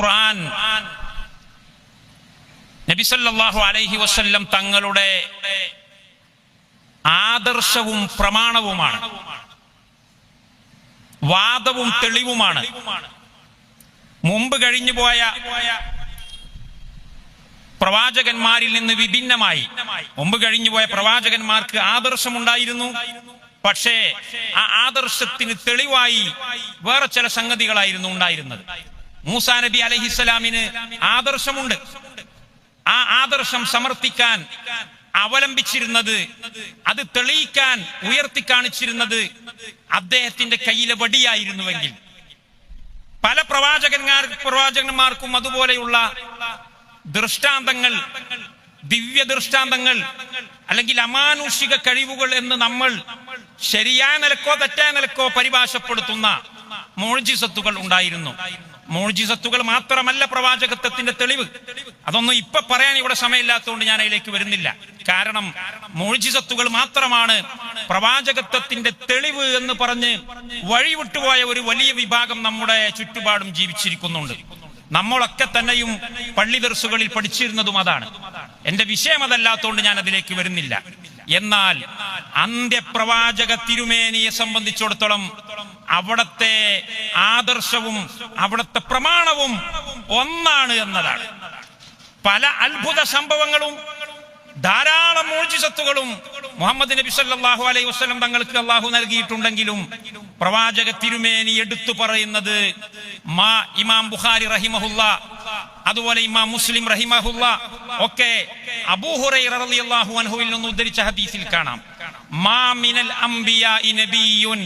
ഖുർആൻ. നബിസല്ലാഹു അലൈഹി വസല്ലം തങ്ങളുടെ ആദർശവും പ്രമാണവുമാണ്. വാദവും തെളിവുമാണ്. മുമ്പ് കഴിഞ്ഞു പോയ പ്രവാചകന്മാരിൽ നിന്ന് വിഭിന്നമായി. മുമ്പ് കഴിഞ്ഞു പോയ പ്രവാചകന്മാർക്ക് ആദർശമുണ്ടായിരുന്നു. പക്ഷേ ആ ആദർശത്തിന് തെളിവായി വേറെ ചില സംഗതികളായിരുന്നു ഉണ്ടായിരുന്നത്. മൂസാ നബി അലഹിസ്സലാമിന് ആദർശമുണ്ട്. ആ ആദർശം സമർപ്പിക്കാൻ അവലംബിച്ചിരുന്നത് അത് തെളിയിക്കാൻ ഉയർത്തി കാണിച്ചിരുന്നത് അദ്ദേഹത്തിന്റെ കയ്യിലെ വടിയായിരുന്നുവെങ്കിൽ. പല പ്രവാചകന്മാർ പ്രവാചകന്മാർക്കും അതുപോലെയുള്ള ദൃഷ്ടാന്തങ്ങൾ ദിവ്യ ദൃഷ്ടാന്തങ്ങൾ അല്ലെങ്കിൽ അമാനുഷിക കഴിവുകൾ എന്ന് നമ്മൾ ശരിയായ നിലക്കോ തെറ്റായ നിലക്കോ പരിഭാഷപ്പെടുത്തുന്ന മോഴ്ജിസത്തുകൾ ഉണ്ടായിരുന്നു. മോഴ്ജിസത്തുകൾ മാത്രമല്ല പ്രവാചകത്വത്തിന്റെ തെളിവ്. അതൊന്നും ഇപ്പൊ പറയാൻ ഇവിടെ സമയമില്ലാത്തതുകൊണ്ട് ഞാൻ അതിലേക്ക് വരുന്നില്ല. കാരണം മോർജിസത്തുകൾ മാത്രമാണ് പ്രവാചകത്വത്തിന്റെ തെളിവ് എന്ന് പറഞ്ഞ് വഴിവിട്ടുപോയ ഒരു വലിയ വിഭാഗം നമ്മുടെ ചുറ്റുപാടും ജീവിച്ചിരിക്കുന്നുണ്ട്. നമ്മളൊക്കെ തന്നെയും പള്ളി ദർസുകളിൽ പഠിച്ചിരുന്നതും അതാണ്. എന്റെ വിഷയം അതല്ലാത്തതുകൊണ്ട് ഞാൻ അതിലേക്ക് വരുന്നില്ല. എന്നാൽ അന്ത്യപ്രവാചക തിരുമേനിയെ സംബന്ധിച്ചിടത്തോളം അവിടത്തെ ആദർശവും അവിടുത്തെ പ്രമാണവും ഒന്നാണ് എന്നതാണ്. പല അത്ഭുത സംഭവങ്ങളും ധാരാളം മോചിസത്തുകളും മുഹമ്മദ് നബി സല്ലാഹു അലൈഹി വസ്ലം തങ്ങൾക്ക് അള്ളാഹു നൽകിയിട്ടുണ്ടെങ്കിലും പ്രവാചക തിരുമേനി എടുത്തു പറയുന്നത് മാ ഇമാം ബുഖാരി റഹിമഹുല്ല അതുപോലെ ഇമാം മുസ്ലിം റഹിമഹുല്ല ഒക്കെ അബൂഹുറൈറ റളിയല്ലാഹു അൻഹുവിൽ നിന്ന് ഉദ്ധരിച്ച ഹദീസിൽ കാണാം. മാ മിനൽ അംബിയാഇ നബിയ്യുൻ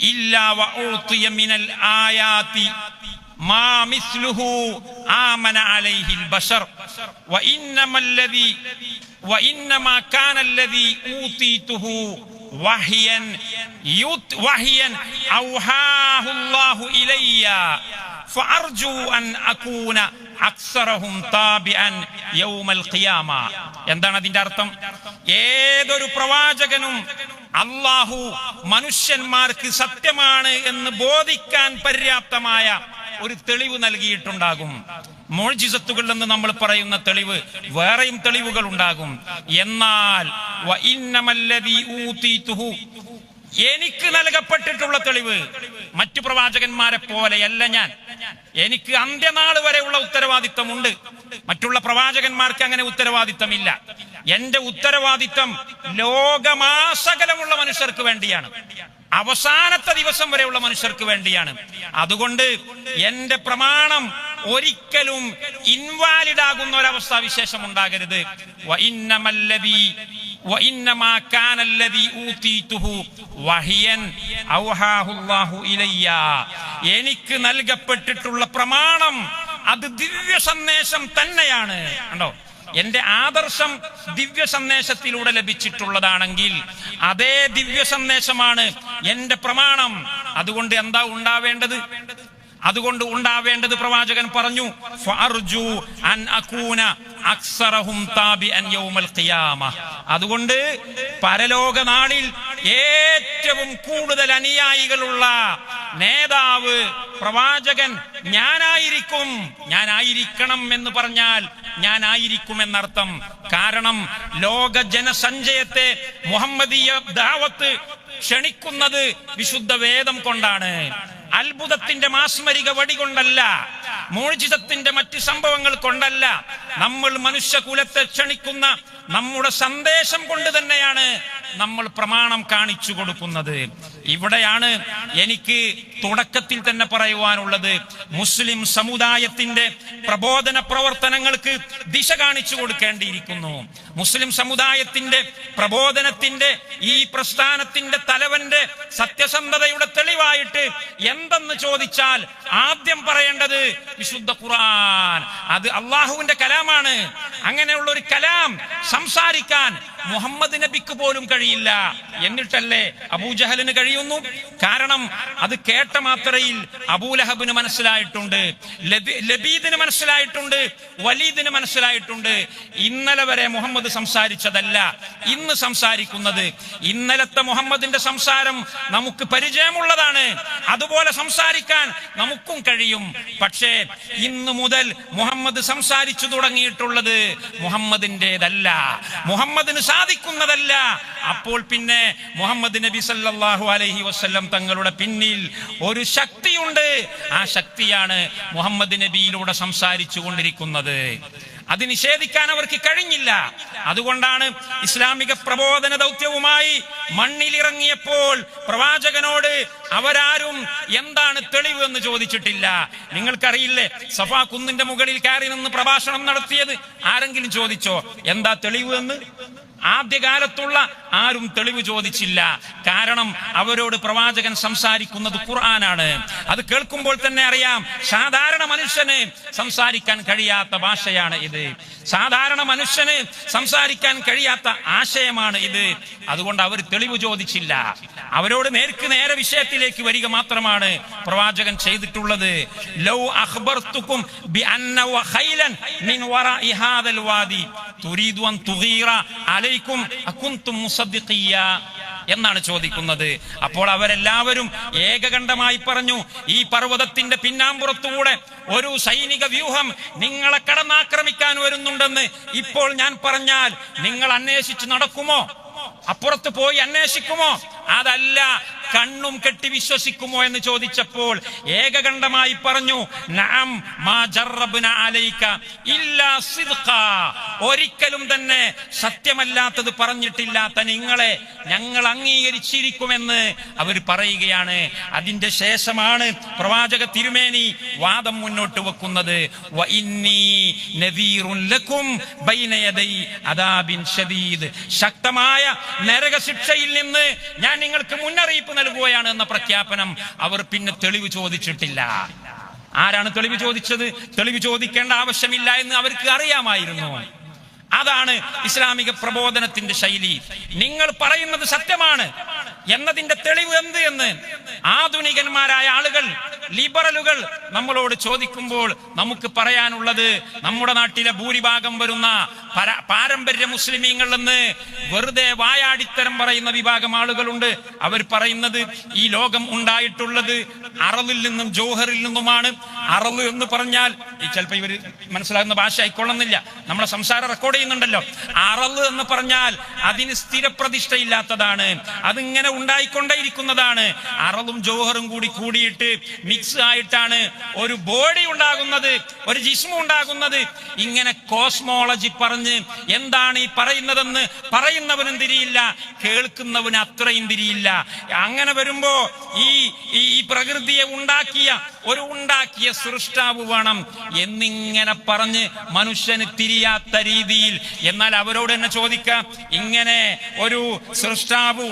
ഇല്ലാ വഉതിയ മിനൽ ആയാതി ما مثله آمن عليه البشر وإنما الذي وإنما كان الذي أوتيته وحيا يت وحيا أوحاه الله إلي فأرجو أن أكون അക്സറഹും താബിഅൻ യൗമൽ ഖിയാമ എന്താണ് അതിന്റെ അർത്ഥം ഏതൊരു പ്രവാചകനും അള്ളാഹു മനുഷ്യന്മാർക്ക് സത്യമാണ് എന്ന് ബോധിക്കാൻ പര്യാപ്തമായ ഒരു തെളിവ് നൽകിയിട്ടുണ്ടാകും. മോഴ്ജിസത്തുകൾ എന്ന് നമ്മൾ പറയുന്ന തെളിവ് വേറെയും തെളിവുകൾ ഉണ്ടാകും. എന്നാൽ എനിക്ക് നൽകപ്പെട്ടിട്ടുള്ള തെളിവ് മറ്റു പ്രവാചകന്മാരെ പോലെയല്ല ഞാൻ. എനിക്ക് അന്ത്യനാൾ വരെയുള്ള ഉത്തരവാദിത്തമുണ്ട് മറ്റുള്ള പ്രവാചകന്മാർക്ക് അങ്ങനെ ഉത്തരവാദിത്തമില്ല എന്റെ ഉത്തരവാദിത്തം ലോകമാസകലമുള്ള മനുഷ്യർക്ക് വേണ്ടിയാണ്. അവസാനത്തെ ദിവസം വരെയുള്ള മനുഷ്യർക്ക് വേണ്ടിയാണ്. അതുകൊണ്ട് എന്റെ പ്രമാണം ഒരിക്കലും ഇൻവാലിഡ് ആകുന്ന ഒരവസ്ഥ വിശേഷം ഉണ്ടാകരുത്. എനിക്ക് നൽകപ്പെട്ടിട്ടുള്ള പ്രമാണം അത് ദിവ്യ സന്ദേശം തന്നെയാണ്. കണ്ടോ? എന്റെ ആദർശം ദിവ്യ സന്ദേശത്തിലൂടെ ലഭിച്ചിട്ടുള്ളതാണെങ്കിൽ അതേ ദിവ്യ സന്ദേശമാണ് എന്റെ പ്രമാണം. അതുകൊണ്ട് എന്താ ഉണ്ടാവേണ്ടത്? അതുകൊണ്ട് ഉണ്ടാവേണ്ടത് പ്രവാചകൻ പറഞ്ഞു അൻ അകൂന അക്സറഹും യൗമൽ അതുകൊണ്ട് പരലോക നാളിൽ ഏറ്റവും കൂടുതൽ അനുയായികളുള്ള നേതാവ് പ്രവാചകൻ ഞാനായിരിക്കും. ഞാനായിരിക്കണം എന്ന് പറഞ്ഞാൽ ഞാനായിരിക്കും എന്നർത്ഥം കാരണം ലോക ജനസഞ്ചയത്തെ മുഹമ്മദീയ ദാവത്ത് ക്ഷണിക്കുന്നത് വിശുദ്ധ വേദം കൊണ്ടാണ്. അത്ഭുതത്തിന്റെ മാസ്മരിക വടി കൊണ്ടല്ല മോചിതത്തിന്റെ മറ്റ് സംഭവങ്ങൾ കൊണ്ടല്ല നമ്മൾ മനുഷ്യകുലത്തെ ക്ഷണിക്കുന്ന നമ്മുടെ സന്ദേശം കൊണ്ട് തന്നെയാണ് നമ്മൾ പ്രമാണം കാണിച്ചു കൊടുക്കുന്നത്. ഇവിടെയാണ് എനിക്ക് തുടക്കത്തിൽ തന്നെ പറയുവാനുള്ളത് മുസ്ലിം സമുദായത്തിന്റെ പ്രബോധന പ്രവർത്തനങ്ങൾക്ക് ദിശ കാണിച്ചു കൊടുക്കേണ്ടിയിരിക്കുന്നു. മുസ്ലിം സമുദായത്തിന്റെ പ്രബോധനത്തിന്റെ ഈ പ്രസ്ഥാനത്തിന്റെ തലവന്റെ സത്യസന്ധതയുടെ തെളിവായിട്ട് എന്തെന്ന് ചോദിച്ചാൽ ആദ്യം പറയേണ്ടത് വിശുദ്ധ ഖുർആൻ. അത് അള്ളാഹുവിന്റെ കലാമാണ്. അങ്ങനെയുള്ള ഒരു കലാം സംസാരിക്കാൻ മുഹമ്മദ് നബിക്ക് പോലും കഴിയില്ല. എന്നിട്ടല്ലേ അബൂജഹലിന് കഴിയുന്നു? കാരണം അത് കേട്ട കേട്ട മാത്രയിൽ അബൂലഹബിന് മനസ്സിലായിട്ടുണ്ട്. ലബി- ലബീദിന് മനസ്സിലായിട്ടുണ്ട്. വലീദിന് മനസ്സിലായിട്ടുണ്ട്. ഇന്നലെ വരെ മുഹമ്മദ് സംസാരിച്ചതല്ല. ഇന്ന് സംസാരിക്കുന്നത് ഇന്നലത്തെ മുഹമ്മദിന്റെ സംസാരം നമുക്ക് പരിചയമുള്ളതാണ്. അതുപോലെ സംസാരിക്കാൻ നമുക്കും കഴിയും. പക്ഷേ ഇന്ന് മുതൽ മുഹമ്മദ് സംസാരിച്ചു തുടങ്ങിയിട്ടുള്ളത് മുഹമ്മദിന്റേതല്ല. മുഹമ്മദിന് സാധിക്കുന്നതല്ല. അപ്പോൾ പിന്നെ മുഹമ്മദ് നബി സല്ലാഹു അലൈഹി വസല്ലം തങ്ങളുടെ പിന്നിൽ ഒരു ശക്തിയുണ്ട്. ആ ശക്തിയാണ് മുഹമ്മദ് നബിയിലൂടെ സംസാരിച്ചു കൊണ്ടിരിക്കുന്നത്. അത് നിഷേധിക്കാൻ അവർക്ക് കഴിഞ്ഞില്ല. അതുകൊണ്ടാണ് ഇസ്ലാമിക പ്രബോധന ദൗത്യവുമായി മണ്ണിലിറങ്ങിയപ്പോൾ പ്രവാചകനോട് അവരാരും എന്താണ് തെളിവ് എന്ന് ചോദിച്ചിട്ടില്ല. നിങ്ങൾക്കറിയില്ലേ സഫാ കുന്നിന്റെ മുകളിൽ കയറി നിന്ന് പ്രഭാഷണം നടത്തിയത്? ആരെങ്കിലും ചോദിച്ചോ എന്താ തെളിവ് എന്ന്? ആദ്യകാലത്തുള്ള ആരും തെളിവ് ചോദിച്ചില്ല. കാരണം അവരോട് പ്രവാചകൻ സംസാരിക്കുന്നത് ഖുർആനാണ്. അത് കേൾക്കുമ്പോൾ തന്നെ അറിയാം സാധാരണ മനുഷ്യന് സംസാരിക്കാൻ കഴിയാത്ത ഭാഷയാണ് ഇത്. സാധാരണ മനുഷ്യന് സംസാരിക്കാൻ കഴിയാത്ത ആശയമാണ് ഇത്. അതുകൊണ്ട് അവർ തെളിവ് ചോദിച്ചില്ല. അവരോട് നേർക്ക് നേരെ വിഷയത്തിലേക്ക് വരിക മാത്രമാണ് പ്രവാചകൻ ചെയ്തിട്ടുള്ളത്. ലൗ അഖ്ബർത്തുക്കും ബി അന്ന മിൻ ഹാദൽ വാദി. തുഗീറ അലൈക്കും എന്നാണ് ചോദിക്കുന്നത്. അപ്പോൾ അവരെല്ലാവരും ഏകകണ്ഠമായി പറഞ്ഞു ഈ പർവതത്തിന്റെ പിന്നാമ്പുറത്തുകൂടെ ഒരു സൈനിക വ്യൂഹം നിങ്ങളെ കടന്നാക്രമിക്കാൻ വരുന്നുണ്ടെന്ന് ഇപ്പോൾ ഞാൻ പറഞ്ഞാൽ നിങ്ങൾ അന്വേഷിച്ച് നടക്കുമോ? അപ്പുറത്ത് പോയി അന്വേഷിക്കുമോ? അതല്ല കണ്ണും കെട്ടി വിശ്വസിക്കുമോ എന്ന് ചോദിച്ചപ്പോൾ ഏകകണ്ഠമായി പറഞ്ഞു ജറബ്ന അലൈക ഇല്ലാ ഒരിക്കലും തന്നെ സത്യമല്ലാത്തത് പറഞ്ഞിട്ടില്ലാത്ത നിങ്ങളെ ഞങ്ങൾ അംഗീകരിച്ചിരിക്കുമെന്ന് അവർ പറയുകയാണ്. അതിന്റെ ശേഷമാണ് പ്രവാചക തിരുമേനി വാദം മുന്നോട്ട് വെക്കുന്നത്. ശക്തമായ നരകശിക്ഷയിൽ നിന്ന് ഞാൻ നിങ്ങൾക്ക് മുന്നറിയിപ്പ് നൽകുകയാണ് എന്ന പ്രഖ്യാപനം അവർ പിന്നെ തെളിവ് ചോദിച്ചിട്ടില്ല. ആരാണ് തെളിവ് ചോദിച്ചത്? തെളിവ് ചോദിക്കേണ്ട ആവശ്യമില്ല എന്ന് അവർക്ക് അറിയാമായിരുന്നു. അതാണ് ഇസ്ലാമിക പ്രബോധനത്തിന്റെ ശൈലി. നിങ്ങൾ പറയുന്നത് സത്യമാണ്. എന്നതിന്റെ തെളിവ് എന്ത് എന്ന് ആധുനികന്മാരായ ആളുകൾ ലിബറലുകൾ നമ്മളോട് ചോദിക്കുമ്പോൾ നമുക്ക് പറയാനുള്ളത് നമ്മുടെ നാട്ടിലെ ഭൂരിഭാഗം വരുന്ന പര- പാരമ്പര്യ മുസ്ലിമീങ്ങൾ എന്ന് വെറുതെ വായാടിത്തരം പറയുന്ന വിഭാഗം ആളുകളുണ്ട്. അവർ പറയുന്നത് ഈ ലോകം ഉണ്ടായിട്ടുള്ളത് അറലിൽ നിന്നും ജോഹറിൽ നിന്നുമാണ്. അറൽ എന്ന് പറഞ്ഞാൽ ചിലപ്പോൾ ഇവർ മനസ്സിലാകുന്ന ഭാഷ ആയിക്കൊള്ളുന്നില്ല. നമ്മളെ സംസാരം റെക്കോർഡ് ചെയ്യുന്നുണ്ടല്ലോ. അറൽ എന്ന് പറഞ്ഞാൽ അതിന് സ്ഥിരപ്രതിഷ്ഠയില്ലാത്തതാണ്. അതിങ്ങനെ ഉണ്ടായിക്കൊണ്ടേയിരിക്കുന്നതാണ്. അറലും ജോഹറും കൂടി കൂടിയിട്ട് മിക്സ് ആയിട്ടാണ് ഒരു ബോഡി ഉണ്ടാകുന്നത് ഒരു ജിസ്മു ഉണ്ടാകുന്നത്. ഇങ്ങനെ കോസ്മോളജി പറഞ്ഞ് എന്താണ് ഈ പറയുന്നതെന്ന് പറയുന്നവനും തിരിയില്ല കേൾക്കുന്നവന് അത്രയും തിരിയില്ല അങ്ങനെ വരുമ്പോ ഈ ഈ പ്രകൃതിയെ ഉണ്ടാക്കിയ ഒരു ഉണ്ടാക്കിയ സൃഷ്ടാവ് വേണം എന്നിങ്ങനെ പറഞ്ഞ് മനുഷ്യന് തിരിയാത്ത രീതിയിൽ. എന്നാൽ അവരോട് തന്നെ ചോദിക്കാം ഇങ്ങനെ ഒരു സൃഷ്ടാവ്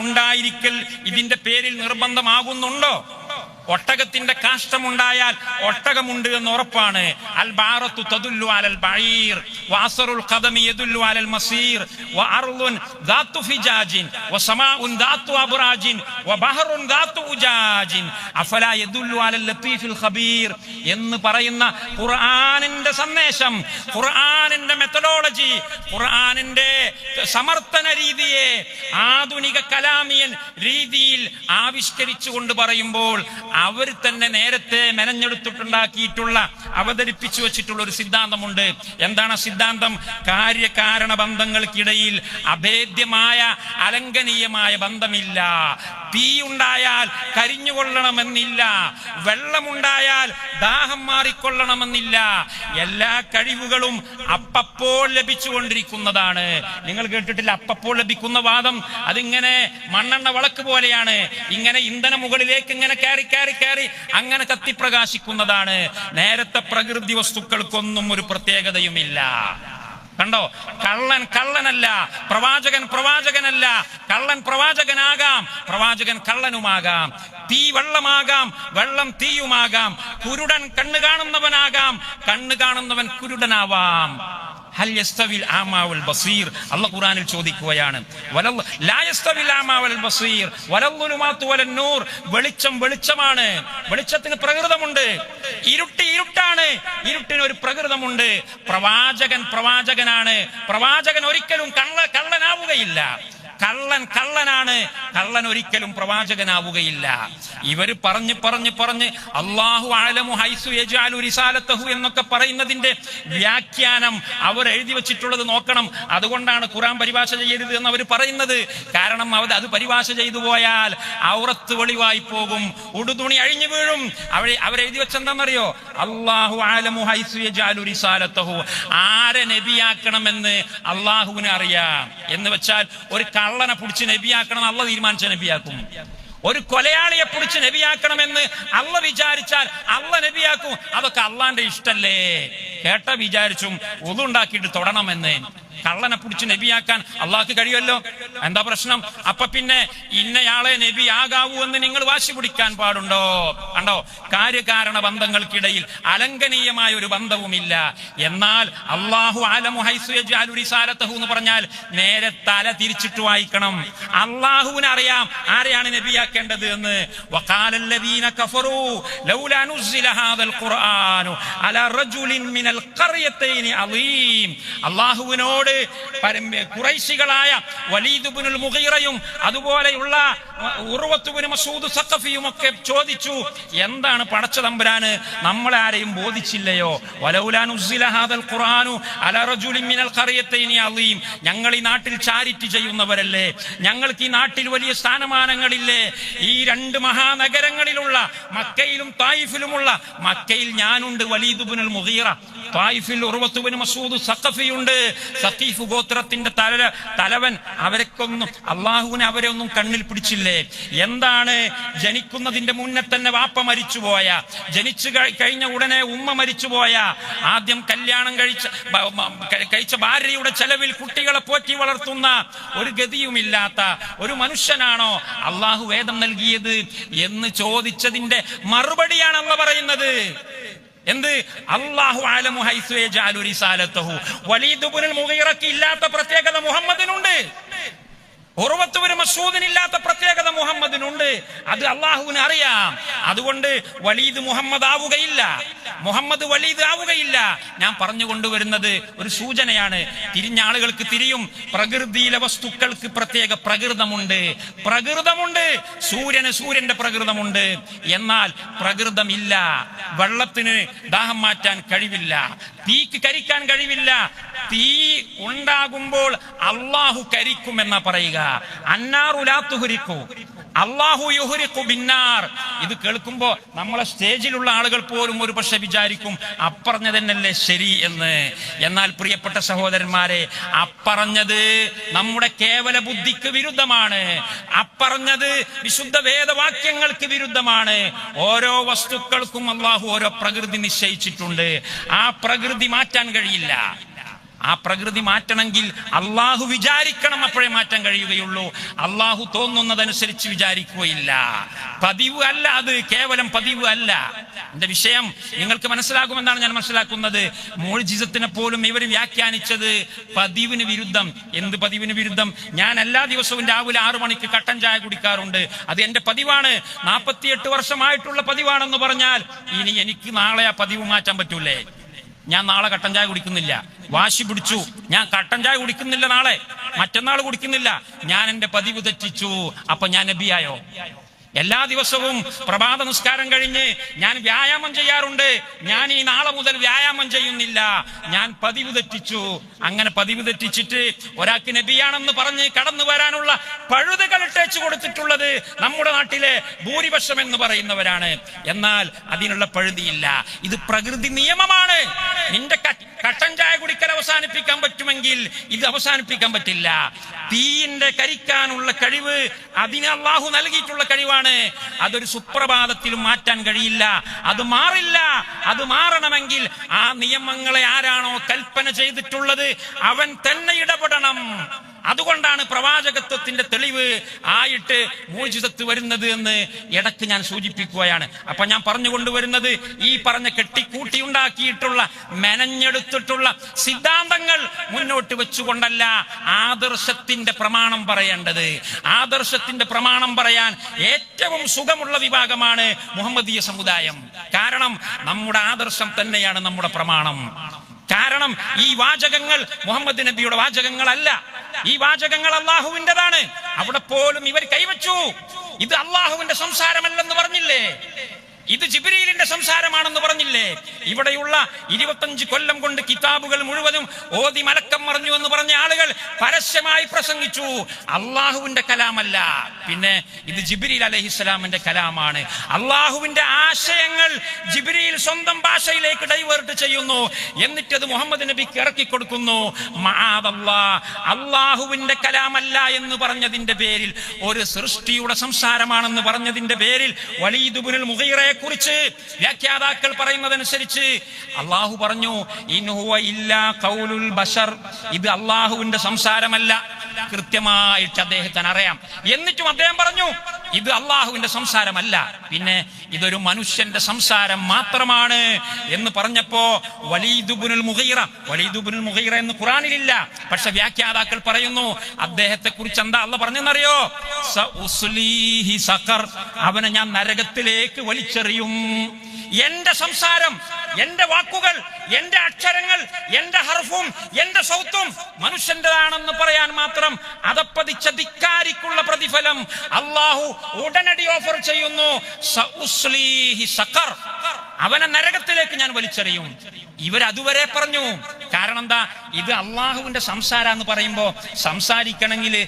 ഇതിന്റെ പേരിൽ നിർബന്ധമാകുന്നുണ്ടോ? ഒട്ടകത്തിന്റെ കാഷ്ടമുണ്ടായാൽ ഒട്ടകമുണ്ട് എന്ന് ഉറപ്പാണ്. അൽ തദുല്ലു അലൽ ബഈർ അലൽ മസീർ ഫിജാജിൻ ഉജാജിൻ. അഫല യദുല്ലു അലൽ ഖബീർ എന്ന് പറയുന്ന ഖുർആനിന്റെ സന്ദേശം ഖുർആനിന്റെ മെത്തഡോളജി ഖുർആനിന്റെ സമർത്ഥന രീതിയെ ആധുനിക കലാമിയൻ രീതിയിൽ ആവിഷ്കരിച്ചുകൊണ്ട് പറയുമ്പോൾ അവർ തന്നെ നേരത്തെ മെനഞ്ഞെടുത്തിട്ടുണ്ടാക്കിയിട്ടുള്ള അവതരിപ്പിച്ചു വെച്ചിട്ടുള്ള ഒരു സിദ്ധാന്തമുണ്ട്. എന്താണ് സിദ്ധാന്തം? കാര്യകാരണ ബന്ധങ്ങൾക്കിടയിൽ അഭേദ്യമായ അലംഘനീയമായ ബന്ധമില്ല. തീ ഉണ്ടായാൽ കരിഞ്ഞുകൊള്ളണമെന്നില്ല. വെള്ളമുണ്ടായാൽ ദാഹം മാറിക്കൊള്ളണമെന്നില്ല. എല്ലാ കഴിവുകളും അപ്പപ്പോൾ ലഭിച്ചുകൊണ്ടിരിക്കുന്നതാണ്. നിങ്ങൾ കേട്ടിട്ടില്ല? അപ്പപ്പോൾ ലഭിക്കുന്ന വാദം അതിങ്ങനെ മണ്ണെണ്ണ വിളക്ക് പോലെയാണ്. ഇങ്ങനെ ഇന്ധന മുകളിലേക്ക് ഇങ്ങനെ കയറി കയറി കയറി കയറി. അങ്ങനെ കത്തിപ്രകാശിക്കുന്നതാണ്. നേരത്തെ പ്രകൃതി വസ്തുക്കൾക്കൊന്നും ഒരു പ്രത്യേകതയുമില്ല. കണ്ടോ? കള്ളൻ കള്ളനല്ല. പ്രവാചകൻ പ്രവാചകനല്ല. കള്ളൻ പ്രവാചകനാകാം. പ്രവാചകൻ കള്ളനുമാകാം. തീ വെള്ളമാകാം. വെള്ളം തീയുമാകാം. കുരുടൻ കണ്ണു കാണുന്നവനാകാം. കണ്ണു കാണുന്നവൻ കുരുടനാവാം. ഹൽ യസ്തവിൽ ആമാ വൽ ബസീർ. അല്ലാഹ് ഖുർആനിൽ ചോദിക്കുകയാണ് വലൽ ലാ യസ്തവിൽ ബസീർ. വലൽ വലൻ നൂർ. വെളിച്ചം വെളിച്ചമാണ്. വെളിച്ചത്തിന് പ്രകൃതമുണ്ട്. ഇരുട്ട് ഇരുട്ടാണ്. ഇരുട്ടിന് ഒരു പ്രകൃതമുണ്ട്. പ്രവാചകൻ പ്രവാചകനാണ്. പ്രവാചകൻ ഒരിക്കലും കള്ള കള്ളനാവുകയില്ല. കള്ളൻ കള്ളനാണ്. കള്ളൻ ഒരിക്കലും പ്രവാചകനാവുകയില്ല. ഇവർ പറഞ്ഞ് പറഞ്ഞ് പറഞ്ഞ് അള്ളാഹു ആലമു ഹൈസു യജാലു റിസാലത്തഹു എന്നൊക്കെ പറയുന്നതിന്റെ വ്യാഖ്യാനം അവർ എഴുതി വെച്ചിട്ടുള്ളത് നോക്കണം. അതുകൊണ്ടാണ് ഖുറാൻ പരിഭാഷ ചെയ്യരുത് എന്ന് അവർ പറയുന്നത്. കാരണം അവർ അത് പരിഭാഷ ചെയ്തു പോയാൽ ഔറത്ത് വെളിവായി പോകും. ഉടുതുണി അഴിഞ്ഞു വീഴും. അവർ അവരെഴുതി വെച്ചെന്താണെന്നറിയോ അള്ളാഹു ആലമു ഹൈസു യജാലു റിസാലത്തഹു. ആരെ നബിയാക്കണമെന്ന് അള്ളാഹുവിനെ അറിയാം. എന്ന് വെച്ചാൽ ഒരു കള്ളനെ പിടിച്ച് നബിയാക്കണം അള്ള തീരുമാനിച്ച നബിയാക്കും. ഒരു കൊലയാളിയെ പിടിച്ച് നബിയാക്കണമെന്ന് അള്ള വിചാരിച്ചാൽ അള്ള നബിയാക്കും. അതൊക്കെ അള്ളാന്റെ ഇഷ്ടല്ലേ? കേട്ട വിചാരിച്ചും ഒതുണ്ടാക്കിയിട്ട് തൊടണമെന്ന്. കള്ളനെ പിടിച്ച് നബിയാക്കാൻ അള്ളാഹ്ക്ക് കഴിയുമല്ലോ? എന്താ പ്രശ്നം? അപ്പൊ പിന്നെ ഇന്നയാളെ നബി ആകാവൂ എന്ന് നിങ്ങൾ വാശി പിടിക്കാൻ പാടുണ്ടോ? കണ്ടോ? കാര്യകാരണ ബന്ധങ്ങൾക്കിടയിൽ അലംഘനീയമായ ഒരു ബന്ധവുമില്ല. എന്നാൽ അള്ളാഹു ആലമു ഹൈസു യജ്അലു റിസാലത്തഹു എന്ന് പറഞ്ഞാൽ നേരെ തല തിരിച്ചിട്ട് വായിക്കണം. അള്ളാഹുവിന് അറിയാം ആരെയാണ് നബിയാക്കേണ്ടത് എന്ന്. വഖാലല്ലദീന കഫറു ലൗലാ ഹാദൽ ഖുർആനു അല റജുലിൻ മിനൽ അലീം. അള്ളാഹുവിനോട് പരം- കുറൈശികളായ വലീദുബിനുൽ മുഹീറയും അതുപോലെയുള്ള ഉറുവത്തുബിന് മസൂദ് സഖഫിയും ഒക്കെ ചോദിച്ചു എന്താണ് പടച്ച തമ്പുരാന്? നമ്മളെ ആരെയും ബോധിച്ചില്ലയോ? ഞങ്ങൾ ഈ നാട്ടിൽ ചാരിറ്റി ചെയ്യുന്നവരല്ലേ? ഞങ്ങൾക്ക് ഈ നാട്ടിൽ വലിയ സ്ഥാനമാനങ്ങളില്ലേ? ഈ രണ്ട് മഹാനഗരങ്ങളിലുള്ള മക്കയിലും തായിഫിലുമുള്ള മക്കയിൽ ഞാനുണ്ട് വലീദുബിനുൽ മുഗീറ. തായിഫിൽ ഉറവത്തുവിന് മസൂദ് സഖഫിയുണ്ട്. സഖീഫ് ഗോത്രത്തിന്റെ തല തലവൻ അവരൊക്കൊന്നും അള്ളാഹുവിനെ അവരെ ഒന്നും കണ്ണിൽ പിടിച്ചില്ലേ? എന്താണ്? ജനിക്കുന്നതിന്റെ മുന്നേ തന്നെ വാപ്പ മരിച്ചുപോയ ജനിച്ചു കഴിഞ്ഞ ഉടനെ ഉമ്മ മരിച്ചുപോയ ആദ്യം കല്യാണം കഴിച്ച കഴിച്ച ഭാര്യയുടെ ചെലവിൽ കുട്ടികളെ പോറ്റി വളർത്തുന്ന ഒരു ഗതിയുമില്ലാത്ത ഒരു മനുഷ്യനാണോ അള്ളാഹു വേദം നൽകിയത് എന്ന് ചോദിച്ചതിന്റെ മറുപടിയാണ് അള്ള പറയുന്നത്. എന്ത്? അള്ളാഹു ആലമു ഹൈസു യജഅലു റിസാലത്തഹു. വലീദ് ഇബ്നുൽ മുഗീറക്ക് ഇല്ലാത്ത പ്രത്യേകത മുഹമ്മദിനുണ്ട്. ഉറവത്തുവിന് മസൂദിനില്ലാത്ത പ്രത്യേകത മുഹമ്മദിനുണ്ട്. അത് അള്ളാഹുവിന് അറിയാം. അതുകൊണ്ട് വലീദ് മുഹമ്മദ് ആവുകയില്ല. മുഹമ്മദ് വലീദ് ആവുകയില്ല. ഞാൻ പറഞ്ഞു കൊണ്ടുവരുന്നത് ഒരു സൂചനയാണ്. തിരിഞ്ഞ ആളുകൾക്ക് തിരിയും പ്രകൃതിയിലെ വസ്തുക്കൾക്ക് പ്രത്യേക പ്രകൃതമുണ്ട്. പ്രകൃതമുണ്ട്. സൂര്യന് സൂര്യന്റെ പ്രകൃതമുണ്ട്. എന്നാൽ പ്രകൃതമില്ല. വെള്ളത്തിന് ദാഹം മാറ്റാൻ കഴിവില്ല. തീക്ക് കരിക്കാൻ കഴിവില്ല. തീ ഉണ്ടാകുമ്പോൾ അള്ളാഹു കരിക്കുമെന്നാ പറയുക. ബിന്നാർ. ഇത് കേൾക്കുമ്പോ നമ്മളെ സ്റ്റേജിലുള്ള ആളുകൾ പോലും ഒരു പക്ഷെ വിചാരിക്കും അപ്പറഞ്ഞതന്നല്ലേ ശരി എന്ന്. എന്നാൽ പ്രിയപ്പെട്ട സഹോദരന്മാരെ അപ്പറഞ്ഞത് നമ്മുടെ കേവല ബുദ്ധിക്ക് വിരുദ്ധമാണ്. അപ്പറഞ്ഞത് വിശുദ്ധ വേദവാക്യങ്ങൾക്ക് വിരുദ്ധമാണ്. ഓരോ വസ്തുക്കൾക്കും അള്ളാഹു ഓരോ പ്രകൃതി നിശ്ചയിച്ചിട്ടുണ്ട്. ആ പ്രകൃതി മാറ്റാൻ കഴിയില്ല. ആ പ്രകൃതി മാറ്റണമെങ്കിൽ അള്ളാഹു വിചാരിക്കണം അപ്പോഴേ മാറ്റാൻ കഴിയുകയുള്ളൂ. അള്ളാഹു തോന്നുന്നതനുസരിച്ച് വിചാരിക്കുകയില്ല. പതിവ് അല്ല അത് കേവലം പതിവ് അല്ല. എന്റെ വിഷയം നിങ്ങൾക്ക് മനസ്സിലാകുമെന്നാണ് ഞാൻ മനസ്സിലാക്കുന്നത്. മോൾജിസത്തിനെ പോലും ഇവർ വ്യാഖ്യാനിച്ചത് പതിവിന് വിരുദ്ധം. എന്ത് പതിവിന് വിരുദ്ധം? ഞാൻ എല്ലാ ദിവസവും രാവിലെ ആറു മണിക്ക് കട്ടൻ ചായ കുടിക്കാറുണ്ട്. അത് എന്റെ പതിവാണ്. നാൽപ്പത്തിയെട്ട് വർഷമായിട്ടുള്ള പതിവാണെന്ന് പറഞ്ഞാൽ ഇനി എനിക്ക് നാളെ ആ പതിവ് മാറ്റാൻ പറ്റൂലേ? ഞാൻ നാളെ കട്ടൻ ചായ കുടിക്കുന്നില്ല. വാശി പിടിച്ചു. ഞാൻ കട്ടൻ ചായ കുടിക്കുന്നില്ല നാളെ. മറ്റന്നാൾ കുടിക്കുന്നില്ല. ഞാൻ എന്റെ പതിവ് തെറ്റിച്ചു. അപ്പൊ ഞാൻ നബിയായോ? എല്ലാ ദിവസവും പ്രഭാത നിസ്കാരം കഴിഞ്ഞ് ഞാൻ വ്യായാമം ചെയ്യാറുണ്ട്. ഞാൻ ഈ നാളെ മുതൽ വ്യായാമം ചെയ്യുന്നില്ല. ഞാൻ പതിവ് തെറ്റിച്ചു. അങ്ങനെ പതിവ് തെറ്റിച്ചിട്ട് ഒരാൾക്ക് നബിയാണെന്ന് പറഞ്ഞ് കടന്നു വരാനുള്ള പഴുതുകൾ ഇട്ടേച്ചു കൊടുത്തിട്ടുള്ളത് നമ്മുടെ നാട്ടിലെ ഭൂരിപക്ഷം എന്ന് പറയുന്നവരാണ്. എന്നാൽ അതിനുള്ള പഴുതിയില്ല. ഇത് പ്രകൃതി നിയമമാണ്. നിന്റെ കട്ടൻ ചായ കുടിക്കൽ അവസാനിപ്പിക്കാൻ പറ്റുമെങ്കിൽ ഇത് അവസാനിപ്പിക്കാൻ പറ്റില്ല. തീയിന്റെ കരിക്കാനുള്ള കഴിവ് അതിന് അള്ളാഹു നൽകിയിട്ടുള്ള കഴിവാണ്. അതൊരു സുപ്രഭാതത്തിലും മാറ്റാൻ കഴിയില്ല. അത് മാറില്ല. അത് മാറണമെങ്കിൽ ആ നിയമങ്ങളെ ആരാണോ കൽപ്പന ചെയ്തിട്ടുള്ളത് അവൻ തന്നെ ഇടപെടണം. അതുകൊണ്ടാണ് പ്രവാചകത്വത്തിന്റെ തെളിവ് ആയിട്ട് മൂചിതത്ത് വരുന്നത് എന്ന് ഇടയ്ക്ക് ഞാൻ സൂചിപ്പിക്കുകയാണ്. അപ്പൊ ഞാൻ പറഞ്ഞു കൊണ്ടുവരുന്നത് ഈ പറഞ്ഞ കെട്ടിക്കൂട്ടി ഉണ്ടാക്കിയിട്ടുള്ള മെനഞ്ഞെടുത്തിട്ടുള്ള സിദ്ധാന്തങ്ങൾ മുന്നോട്ട് വെച്ചുകൊണ്ടല്ല ആദർശത്തിന്റെ പ്രമാണം പറയേണ്ടത്. ആദർശത്തിന്റെ പ്രമാണം പറയാൻ ഏറ്റവും സുഖമുള്ള വിഭാഗമാണ് മുഹമ്മദീയ സമുദായം. കാരണം നമ്മുടെ ആദർശം തന്നെയാണ് നമ്മുടെ പ്രമാണം. കാരണം ഈ വാചകങ്ങൾ മുഹമ്മദ് നബിയുടെ വാചകങ്ങളല്ല. ഈ വാചകങ്ങൾ അള്ളാഹുവിന്റെതാണ്. അവിടെ പോലും ഇവർ കൈവച്ചു. ഇത് അള്ളാഹുവിന്റെ സംസാരമല്ലെന്ന് പറഞ്ഞില്ലേ? ഇത് ജിബിരിയിലിന്റെ സംസാരമാണെന്ന് പറഞ്ഞില്ലേ? ഇവിടെയുള്ള ഇരുപത്തഞ്ച് കൊല്ലം കൊണ്ട് കിതാബുകൾ മുഴുവനും ഓതി മലക്കം മറിഞ്ഞു എന്ന് പറഞ്ഞ ആളുകൾ പരസ്യമായി പ്രസംഗിച്ചു. അള്ളാഹുവിന്റെ കലാമല്ല. പിന്നെ ഇത് ജിബ്രീൽ അലഹിസ്സലാമിന്റെ കലാമാണ്. അള്ളാഹുവിന്റെ ആശയങ്ങൾ ജിബിരിയിൽ സ്വന്തം ഭാഷയിലേക്ക് ഡൈവേർട്ട് ചെയ്യുന്നു. എന്നിട്ട് അത് മുഹമ്മദ് നബിക്ക് ഇറക്കി കൊടുക്കുന്നു. അള്ളാഹുവിന്റെ കലാമല്ല എന്ന് പറഞ്ഞതിന്റെ പേരിൽ ഒരു സൃഷ്ടിയുടെ സംസാരമാണെന്ന് പറഞ്ഞതിന്റെ പേരിൽ വലീദുബുനിൽ മുഗീറയെ കുറിച്ച് വ്യാഖ്യാതാക്കൾ പറയുന്നതനുസരിച്ച് അള്ളാഹു പറഞ്ഞു ഇൻഹുവ ഇല്ലാ ഖൗലുൽ ബഷർ. ഇത് അള്ളാഹുവിന്റെ സംസാരമല്ല. കൃത്യമായിട്ട് അദ്ദേഹത്തിന് അറിയാം. എന്നിട്ടും അദ്ദേഹം പറഞ്ഞു ഇത് അള്ളാഹുവിന്റെ സംസാരമല്ല. പിന്നെ ഇതൊരു മനുഷ്യന്റെ സംസാരം മാത്രമാണ് എന്ന് പറഞ്ഞപ്പോ വലീദുബുനുൽ മുഗീറ വലീദുബുനുൽ മുഗീറ എന്ന് ഖുറാനിലില്ല. പക്ഷെ വ്യാഖ്യാതാക്കൾ പറയുന്നു അദ്ദേഹത്തെ കുറിച്ച് എന്താ അള്ള പറഞ്ഞെന്നറിയോ? അവനെ ഞാൻ നരകത്തിലേക്ക് വലിച്ചെറിയും. എന്റെ സംസാരം എന്റെ വാക്കുകൾ എന്റെ അക്ഷരങ്ങൾ എന്റെ ഹർഫും എന്റെ സൗത്തും മനുഷ്യന്റേതാണെന്ന് പറയാൻ മാത്രം അതപ്പതിച്ച ധിക്കാരിക്കുള്ള പ്രതിഫലം അള്ളാഹു ഉടനടി ഓഫർ ചെയ്യുന്നു അവനെ സഖർ. നരകത്തിലേക്ക് ഞാൻ വലിച്ചെറിയും. ഇവരതുവരെ പറഞ്ഞു. കാരണം എന്താ? ഇത് അള്ളാഹുവിന്റെ സംസാര എന്ന് പറയുമ്പോ സംസാരിക്കണമെങ്കിൽ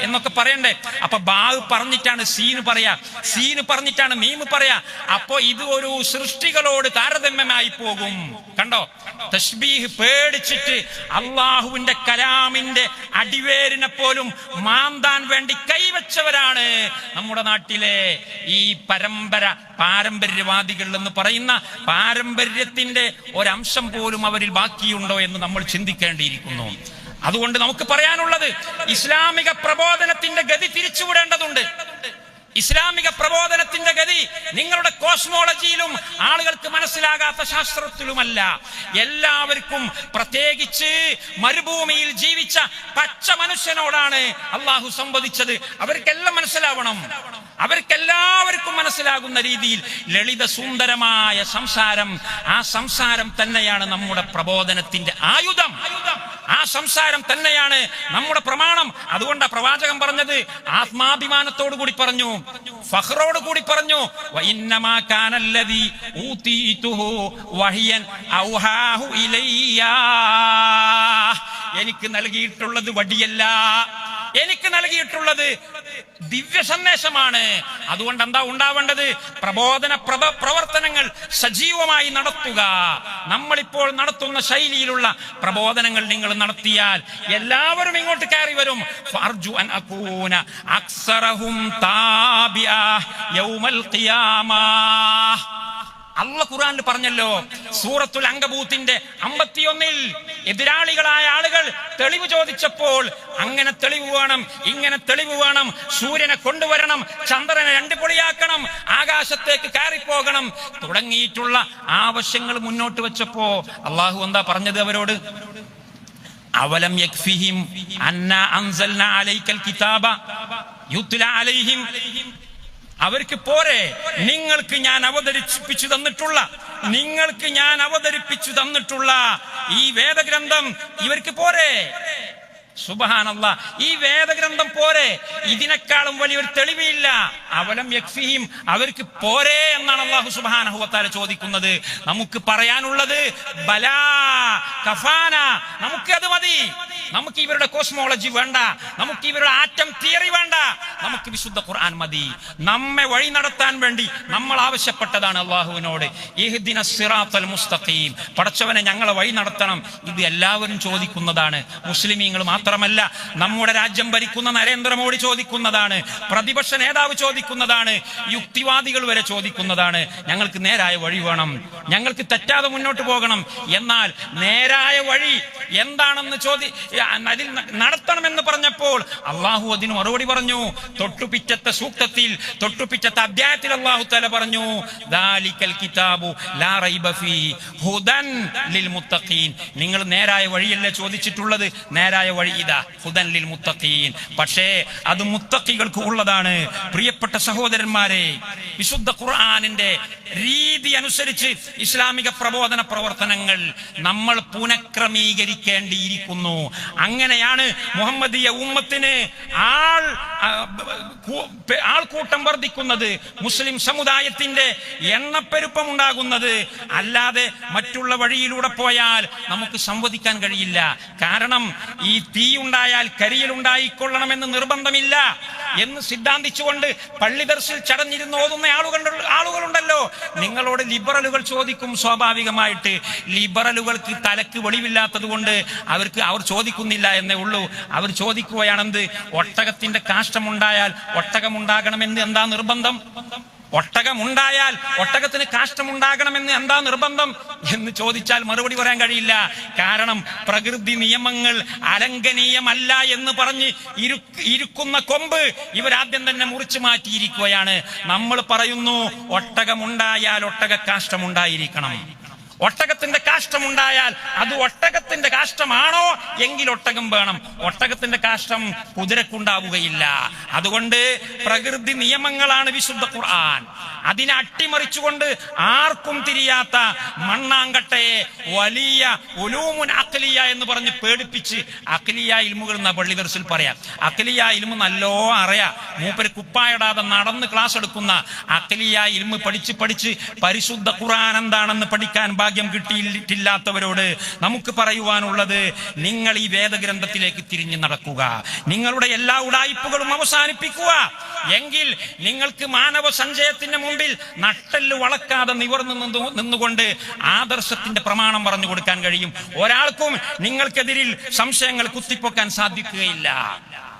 എന്നൊക്കെ പറയണ്ടേ. അപ്പൊ ബാഹ് പറഞ്ഞിട്ടാണ് സീന് പറയാ. സീന് പറഞ്ഞിട്ടാണ് മീമ് പറയാ. അപ്പൊ ഇത് ഒരു സൃഷ്ടികളോട് താരതമ്യമായി പോകും. കണ്ടോ? തഷ്ബീഹ് പേടിച്ചിട്ട് അള്ളാഹുവിന്റെ കലാമിന്റെ അടിവേരിനെ പോലും മാന്താൻ വേണ്ടി കൈവച്ചവരാണ് നമ്മുടെ നാട്ടിലെ ഈ പരമ്പര പാരമ്പര്യവാദികൾ എന്ന് പറയുന്ന പാരമ്പര്യത്തിന്റെ ഒരംശം പോലും അവരിൽ ബാക്കിയുണ്ടോ എന്ന് നമ്മൾ ചിന്തിക്കേണ്ടിയിരിക്കുന്നു. അതുകൊണ്ട് നമുക്ക് പറയാനുള്ളത് ഇസ്ലാമിക പ്രബോധനത്തിന്റെ ഗതി തിരിച്ചുവിടേണ്ടതുണ്ട്. ഇസ്ലാമിക പ്രബോധനത്തിന്റെ ഗതി നിങ്ങളുടെ കോസ്മോളജിയിലും ആളുകൾക്ക് മനസ്സിലാകാത്ത ശാസ്ത്രത്തിലുമല്ല. എല്ലാവർക്കും പ്രത്യേകിച്ച് മരുഭൂമിയിൽ ജീവിച്ച പച്ച മനുഷ്യനോടാണ് അള്ളാഹു സംവദിച്ചത്. അവർക്കെല്ലാം മനസ്സിലാവണം. അവർക്കെല്ലാവർക്കും മനസ്സിലാകുന്ന രീതിയിൽ ലളിത സുന്ദരമായ സംസാരം ആ സംസാരം തന്നെയാണ് നമ്മുടെ പ്രബോധനത്തിന്റെ ആയുധം. ആ സംസാരം തന്നെയാണ് നമ്മുടെ പ്രമാണം. അതുകൊണ്ട് പ്രവാചകൻ പറഞ്ഞത് ആത്മാഭിമാനത്തോടു കൂടി പറഞ്ഞു ഫഹ്റോട് കൂടി പറഞ്ഞു എനിക്ക് നൽകിയിട്ടുള്ളത് വടിയല്ല. എനിക്ക് നൽകിയിട്ടുള്ളത് ദിവ്യ സന്ദേശമാണ് അതുകൊണ്ട് എന്താ ഉണ്ടാവേണ്ടത്? പ്രബോധന പ്രഭ പ്രവർത്തനങ്ങൾ സജീവമായി നടത്തുക. നമ്മളിപ്പോൾ നടത്തുന്ന ശൈലിയിലുള്ള പ്രബോധനങ്ങൾ നിങ്ങൾ നടത്തിയാൽ എല്ലാവരും ഇങ്ങോട്ട് കയറി വരും. അക്സറഹും താബിയ യൗമൽ ഖിയാമാ. അള്ള ഖുറാനിൽ പറഞ്ഞല്ലോ സൂറത്തുൽ അങ്കബൂത്തിന്റെ അമ്പത്തിയൊന്നിൽ എതിരാളികളായ ആളുകൾ തെളിവ് ചോദിച്ചപ്പോൾ അങ്ങനെ തെളിവ് വേണം ഇങ്ങനെ തെളിവ് വേണം സൂര്യനെ കൊണ്ടുവരണം ചന്ദ്രനെ രണ്ട് പൊളിയാക്കണം ആകാശത്തേക്ക് കയറിപ്പോകണം തുടങ്ങിയിട്ടുള്ള ആവശ്യങ്ങൾ മുന്നോട്ട് വെച്ചപ്പോ അള്ളാഹു എന്താ പറഞ്ഞത് അവരോട്? അവലം യക്ഫിഹിം അന്ന അൻസൽന അലൈക്കൽ കിതാബ യുത്ല അലൈഹിം അവർക്ക് പോരെ. നിങ്ങൾക്ക് ഞാൻ അവതരിപ്പിച്ചു തന്നിട്ടുള്ള നിങ്ങൾക്ക് ഞാൻ അവതരിപ്പിച്ചു തന്നിട്ടുള്ള ഈ വേദഗ്രന്ഥം ഇവർക്ക് പോരെ. സുബഹാനല്ല. ഈ വേദഗ്രന്ഥം പോരെ. ഇതിനേക്കാളും വലിയൊരു തെളിവില്ല. അവലം യക്ഫിഹിം. അവർക്ക് പോരെ എന്നാണ് അള്ളാഹു സുബാനഹുവത്താല ചോദിക്കുന്നത്. നമുക്ക് പറയാനുള്ളത് ബലാ കഫാന. നമുക്ക് അത് മതി. നമുക്ക് ഇവരുടെ കോസ്മോളജി വേണ്ട. നമുക്ക് ഇവരുടെ ആറ്റം തിയറി വേണ്ട. നമുക്ക് വിശുദ്ധ ഖുർആൻ മതി. നമ്മെ വഴി നടത്താൻ വേണ്ടി നമ്മൾ ആവശ്യപ്പെട്ടതാണ് അള്ളാഹുവിനോട് മുസ്തഖീം. പടച്ചവനെ ഞങ്ങളെ വഴി നടത്തണം. ഇത് എല്ലാവരും ചോദിക്കുന്നതാണ്. മുസ്ലിമീങ്ങൾ മാത്രമല്ല നമ്മുടെ രാജ്യം ഭരിക്കുന്ന നരേന്ദ്രമോദി ചോദിക്കുന്നതാണ് പ്രതിപക്ഷ നേതാവ് ചോദിക്കുന്നതാണ് യുക്തിവാദികൾ വരെ ചോദിക്കുന്നതാണ് ഞങ്ങൾക്ക് നേരായ വഴി വേണം ഞങ്ങൾക്ക് തെറ്റാതെ മുന്നോട്ട് പോകണം. എന്നാൽ നേരായ വഴി എന്താണെന്ന് ചോദി അതിൽ നടത്തണമെന്ന് പറഞ്ഞപ്പോൾ അള്ളാഹു അതിന് മറുപടി പറഞ്ഞു. തൊട്ടുപിറ്റത്തെ സൂക്തത്തിൽ തൊട്ടുപിറ്റത്തെ അധ്യായത്തിൽ അള്ളാഹു തല പറഞ്ഞു ദാലിക്കൽ കിതാബു ലാ ഹുദൻ ലിൽ മുത്തഖീൻ. നിങ്ങൾ നേരായ വഴിയല്ലേ ചോദിച്ചിട്ടുള്ളത്? നേരായ വഴി മുത്തഖീൻ. പക്ഷേ അത് മുത്തഖികൾക്ക് ഉള്ളതാണ്. പ്രിയപ്പെട്ട സഹോദരന്മാരെ വിശുദ്ധ ഖുർആാനിന്റെ രീതി അനുസരിച്ച് ഇസ്ലാമിക പ്രബോധന പ്രവർത്തനങ്ങൾ നമ്മൾ പുനഃക്രമീകരിക്കേണ്ടിയിരിക്കുന്നു. അങ്ങനെയാണ് മുഹമ്മദീയ ഉമ്മത്തിന് ആൾ ആൾക്കൂട്ടം വർദ്ധിക്കുന്നത് മുസ്ലിം സമുദായത്തിന്റെ എണ്ണപ്പെരുപ്പം ഉണ്ടാകുന്നത്. അല്ലാതെ മറ്റുള്ള വഴിയിലൂടെ പോയാൽ നമുക്ക് സംവദിക്കാൻ കഴിയില്ല. കാരണം ഈ തീ ഉണ്ടായാൽ കരിയിൽ ഉണ്ടായിക്കൊള്ളണമെന്ന് നിർബന്ധമില്ല എന്ന് സിദ്ധാന്തിച്ചുകൊണ്ട് പള്ളിദർശിൽ ചടഞ്ഞിരുന്ന് ഓതുന്ന ആളുകൾ ആളുകളുണ്ടല്ലോ. നിങ്ങളോട് ലിബറലുകൾ ചോദിക്കും സ്വാഭാവികമായിട്ട്. ലിബറലുകൾക്ക് തലക്ക് വെളിവില്ലാത്തത് കൊണ്ട് അവർക്ക് അവർ ചോദിക്കുന്നില്ല എന്നേ ഉള്ളൂ. അവർ ചോദിക്കുകയാണെന്ത്? ഒട്ടകത്തിന്റെ കാഷ്ടമുണ്ടായാൽ ഒട്ടകമുണ്ടാകണമെന്ന് എന്താ നിർബന്ധം? ഒട്ടകമുണ്ടായാൽ ഒട്ടകത്തിന് കാഷ്ടമുണ്ടാകണമെന്ന് എന്താ നിർബന്ധം? എന്ന് ചോദിച്ചാൽ മറുപടി പറയാൻ കഴിയില്ല. കാരണം പ്രകൃതി നിയമങ്ങൾ അലംഘനീയമല്ല എന്ന് പറഞ്ഞ് ഇരു ഇരിക്കുന്ന കൊമ്പ് ഇവരാദ്യം തന്നെ മുറിച്ചു മാറ്റിയിരിക്കുകയാണ്. നമ്മൾ പറയുന്നു ഒട്ടകമുണ്ടായാൽ ഒട്ടക കാഷ്ടമുണ്ടായിരിക്കണം ഒട്ടകത്തിന്റെ കാഷ്ടമുണ്ടായാൽ അത് ഒട്ടകത്തിന്റെ കാഷ്ടമാണോ? എങ്കിൽ ഒട്ടകം വേണം. ഒട്ടകത്തിന്റെ കാഷ്ടം കുതിരക്കുണ്ടാവുകയില്ല. അതുകൊണ്ട് പ്രകൃതി നിയമങ്ങളാണ് വിശുദ്ധ ഖുർആൻ. അതിനെ അട്ടിമറിച്ചുകൊണ്ട് ആർക്കും തിരിയാത്ത മണ്ണാങ്കട്ടയെ വലിയ ഒലൂമുൻ അഖലിയ എന്ന് പറഞ്ഞ് പേടിപ്പിച്ച് അഖലിയ ഇൽമുകൾ എന്ന പള്ളി ദർസിൽ പറയാം. അഖലിയ ഇൽമു നല്ലോ അറിയാം. മൂപ്പര് കുപ്പായിടാതെ നടന്ന് ക്ലാസ് എടുക്കുന്ന അഖലിയ ഇൽമു പഠിച്ച് പഠിച്ച് പരിശുദ്ധ ഖുർആൻ എന്താണെന്ന് പഠിക്കാൻ ഭാഗ്യം കിട്ടിയിട്ടില്ലാത്തവരോട് നമുക്ക് പറയുവാനുള്ളത് നിങ്ങൾ ഈ വേദഗ്രന്ഥത്തിലേക്ക് തിരിഞ്ഞു നടക്കുക. നിങ്ങളുടെ എല്ലാ ഉടായ്പകളും അവസാനിപ്പിക്കുക. എങ്കിൽ നിങ്ങൾക്ക് മാനവ സഞ്ചയത്തിന്റെ മുമ്പിൽ നട്ടൽ വളക്കാതെ നിവർന്നു നിന്നുകൊണ്ട് ആദർശത്തിന്റെ പ്രമാണം പറഞ്ഞു കൊടുക്കാൻ കഴിയും. ഒരാൾക്കും നിങ്ങൾക്കെതിരിൽ സംശയങ്ങൾ കുത്തിപ്പൊക്കാൻ സാധിക്കുകയില്ല.